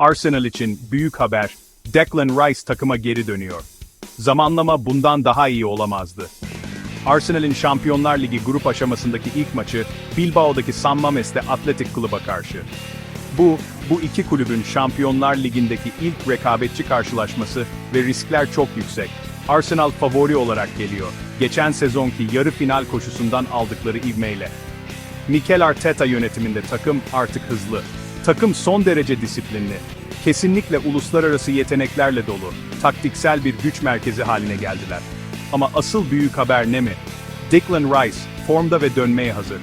Arsenal için büyük haber, Declan Rice takıma geri dönüyor. Zamanlama bundan daha iyi olamazdı. Arsenal'in Şampiyonlar Ligi grup aşamasındaki ilk maçı Bilbao'daki San Mames'te Atletik Club'a karşı. Bu, bu iki kulübün Şampiyonlar Ligi'ndeki ilk rekabetçi karşılaşması ve riskler çok yüksek. Arsenal favori olarak geliyor. Geçen sezonki yarı final koşusundan aldıkları ivmeyle. Mikel Arteta yönetiminde takım artık hızlı. Takım son derece disiplinli. Kesinlikle uluslararası yeteneklerle dolu, taktiksel bir güç merkezi haline geldiler. Ama asıl büyük haber ne mi? Declan Rice, formda ve dönmeye hazır.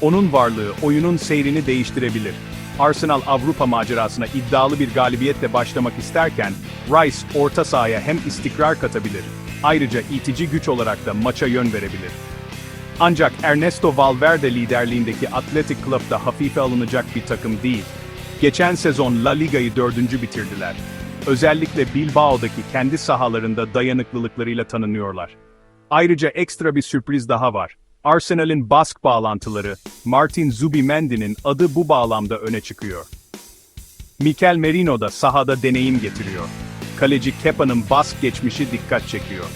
Onun varlığı oyunun seyrini değiştirebilir. Arsenal Avrupa macerasına iddialı bir galibiyetle başlamak isterken, Rice orta sahaya hem istikrar katabilir, ayrıca itici güç olarak da maça yön verebilir. Ancak Ernesto Valverde liderliğindeki Athletic Club da hafife alınacak bir takım değil. Geçen sezon La Liga'yı dördüncü bitirdiler. Özellikle Bilbao'daki kendi sahalarında dayanıklılıklarıyla tanınıyorlar. Ayrıca ekstra bir sürpriz daha var. Arsenal'in Bask bağlantıları, Martin Zubimendi'nin adı bu bağlamda öne çıkıyor. Mikel Merino da sahada deneyim getiriyor. Kaleci Kepa'nın Bask geçmişi dikkat çekiyor.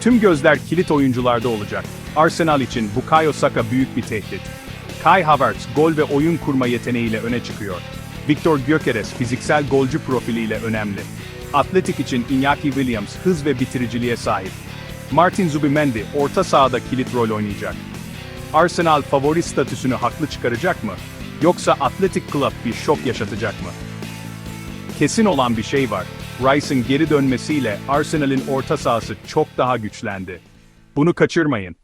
Tüm gözler kilit oyuncularda olacak. Arsenal için Bukayo Saka büyük bir tehdit. Kai Havertz gol ve oyun kurma yeteneğiyle öne çıkıyor. Victor Gyökeres fiziksel golcü profiliyle önemli. Atletik için Iñaki Williams hız ve bitiriciliğe sahip. Martin Zubimendi orta sahada kilit rol oynayacak. Arsenal favori statüsünü haklı çıkaracak mı? Yoksa Athletic Club bir şok yaşatacak mı? Kesin olan bir şey var. Rice'ın geri dönmesiyle Arsenal'in orta sahası çok daha güçlendi. Bunu kaçırmayın.